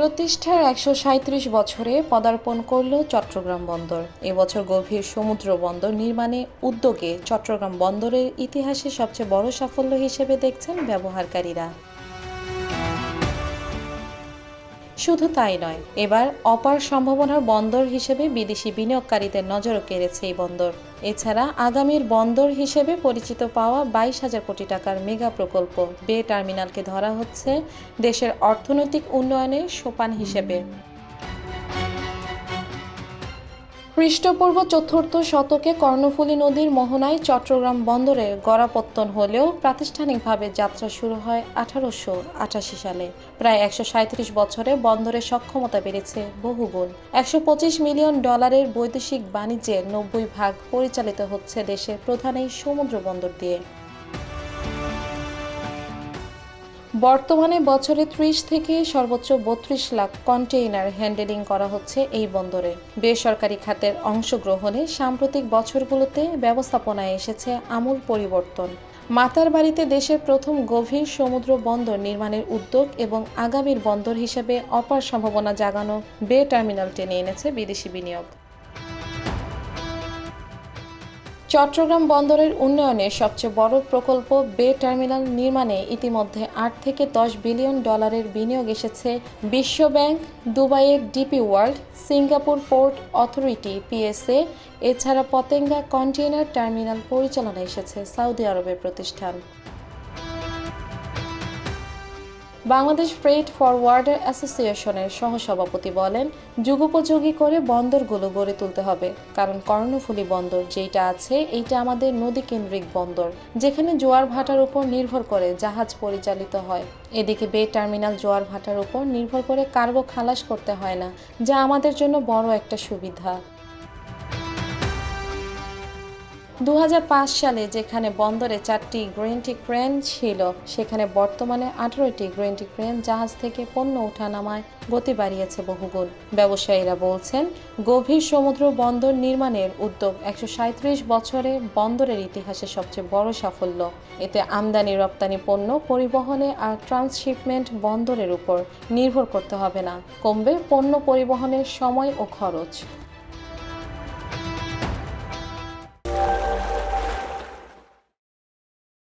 প্রতিষ্ঠার একশো সাঁত্রিশ বছরে পদার্পণ করল চট্টগ্রাম বন্দর। এবছর গভীর সমুদ্র বন্দর নির্মাণে উদ্যোগে চট্টগ্রাম বন্দরের ইতিহাসে সবচেয়ে বড় সাফল্য হিসেবে দেখছেন ব্যবহারকারীরা। শুধু তাই নয়, এবার অপার সম্ভাবনার বন্দর হিসেবে বিদেশি বিনিয়োগকারীদের নজরও কেড়েছে এই বন্দর। এছাড়া আগামীর বন্দর হিসেবে পরিচিত পাওয়া বাইশ হাজার কোটি টাকার মেগা প্রকল্প বে টার্মিনালকে ধরা হচ্ছে দেশের অর্থনৈতিক উন্নয়নের সোপান হিসেবে। খ্রিস্টপূর্ব চতুর্থ শতকে কর্ণফুলী নদীর মোহনায় চট্টগ্রাম বন্দরে গড়াপত্তন হলেও প্রাতিষ্ঠানিকভাবে যাত্রা শুরু হয় আঠারোশো আঠাশি সালে। প্রায় একশো সাঁত্রিশ বছরে বন্দরের সক্ষমতা বেড়েছে বহুগুণ। একশো পঁচিশ মিলিয়ন ডলারের বৈদেশিক বাণিজ্যের নব্বই ভাগ পরিচালিত হচ্ছে দেশের প্রধান এই সমুদ্র বন্দর দিয়ে। বর্তমানে বছরে ত্রিশ থেকে সর্বোচ্চ বত্রিশ লাখ কন্টেইনার হ্যান্ডেলিং করা হচ্ছে এই বন্দরে। বেসরকারি খাতের অংশগ্রহণে সাম্প্রতিক বছরগুলোতে ব্যবস্থাপনায় এসেছে আমূল পরিবর্তন। মাতার বাড়িতে দেশের প্রথম গভীর সমুদ্র বন্দর নির্মাণের উদ্যোগ এবং আগামীর বন্দর হিসেবে অপার সম্ভাবনা জাগানো বে টার্মিনাল টেনে এনেছে বিদেশি বিনিয়োগ। চট্টগ্রাম বন্দরের উন্নয়নে সবচেয়ে বড় প্রকল্প বে টার্মিনাল নির্মাণে ইতিমধ্যে আট থেকে দশ বিলিয়ন ডলারের বিনিয়োগ এসেছে বিশ্বব্যাংক, দুবাইয়ের DP World, Singapore port authority PSA, এছাড়া পতেঙ্গা কন্টেইনার টার্মিনাল পরিচালনা এসেছে সৌদি আরবের প্রতিষ্ঠান। বাংলাদেশ ফ্রেট ফরওয়ার্ডার অ্যাসোসিয়েশনের সহসভাপতি বলেন, যুগোপযোগী করে বন্দরগুলো গড়ে তুলতে হবে, কারণ কর্ণফুলী বন্দর যেটা আছে, এইটা আমাদের নদী কেন্দ্রিক বন্দর, যেখানে জোয়ার ভাটার উপর নির্ভর করে জাহাজ পরিচালিত হয়। এদিকে বে টার্মিনাল জোয়ার ভাটার উপর নির্ভর করে কার্গো খালাস করতে হয় না, যা আমাদের জন্য বড় একটা সুবিধা। দু হাজার পাঁচ সালে যেখানে বন্দরে চারটি গ্রেন্টি ক্রেন ছিল, সেখানে বর্তমানে আঠারোটি গ্রেন্টি ক্রেন জাহাজ থেকে পণ্য ওঠানামায় গতি বাড়িয়েছে বহুগুণ। ব্যবসায়ীরা বলছেন, গভীর সমুদ্র বন্দর নির্মাণের উদ্যোগ একশো বছরে বন্দরের ইতিহাসে সবচেয়ে বড় সাফল্য। এতে আমদানি, রপ্তানি পণ্য পরিবহনে আর ট্রান্সশিপমেন্ট বন্দরের উপর নির্ভর করতে হবে না। কমবে পণ্য পরিবহনের সময় ও খরচ।